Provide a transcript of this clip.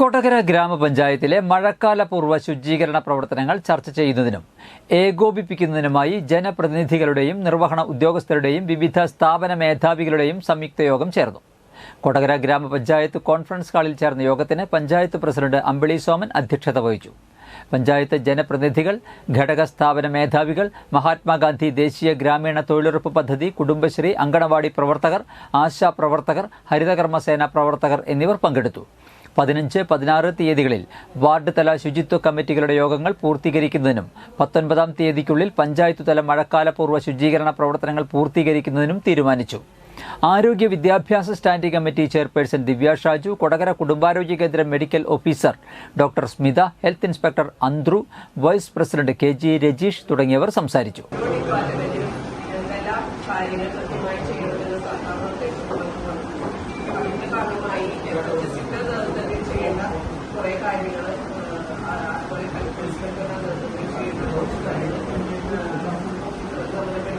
കൊടകര ഗ്രാമപഞ്ചായത്തിലെ മഴക്കാല പൂർവ ശുചീകരണ പ്രവർത്തനങ്ങൾ ചർച്ച ചെയ്യുന്നതിനും ഏകോപിപ്പിക്കുന്നതിനുമായി ജനപ്രതിനിധികളുടെയും നിർവഹണ ഉദ്യോഗസ്ഥരുടെയും വിവിധ സ്ഥാപന മേധാവികളുടെയും സംയുക്ത യോഗം ചേർന്നു. കൊടകര ഗ്രാമപഞ്ചായത്ത് കോൺഫറൻസ് ഹാളിൽ ചേർന്ന യോഗത്തിന് പഞ്ചായത്ത് പ്രസിഡന്റ് അമ്പിളി സോമൻ അധ്യക്ഷത വഹിച്ചു. പഞ്ചായത്ത് ജനപ്രതിനിധികൾ ഘടക സ്ഥാപന മേധാവികൾ മഹാത്മാഗാന്ധി ദേശീയ ഗ്രാമീണ തൊഴിലുറപ്പ് പദ്ധതി കുടുംബശ്രീ അങ്കണവാടി പ്രവർത്തകർ ആശാ പ്രവർത്തകർ ഹരിതകർമ്മസേന പ്രവർത്തകർ എന്നിവർ പങ്കെടുത്തു. പതിനഞ്ച് പതിനാറ് തീയതികളിൽ വാർഡ് തല ശുചിത്വ കമ്മിറ്റികളുടെ യോഗങ്ങൾ പൂർത്തീകരിക്കുന്നതിനും പത്തൊൻപതാം തീയതിക്കുള്ളിൽ പഞ്ചായത്ത് തല മഴക്കാലപൂർവ ശുചീകരണ പ്രവർത്തനങ്ങൾ പൂർത്തീകരിക്കുന്നതിനും തീരുമാനിച്ചു. ആരോഗ്യ വിദ്യാഭ്യാസ standing committee chairperson Divya Shaju Kodakara കുടുംബാരോഗ്യ കേന്ദ്രം medical officer doctor Smitha health inspector Andru vice president K G Rajeesh തുടങ്ങിയവർ സംസാരിച്ചു.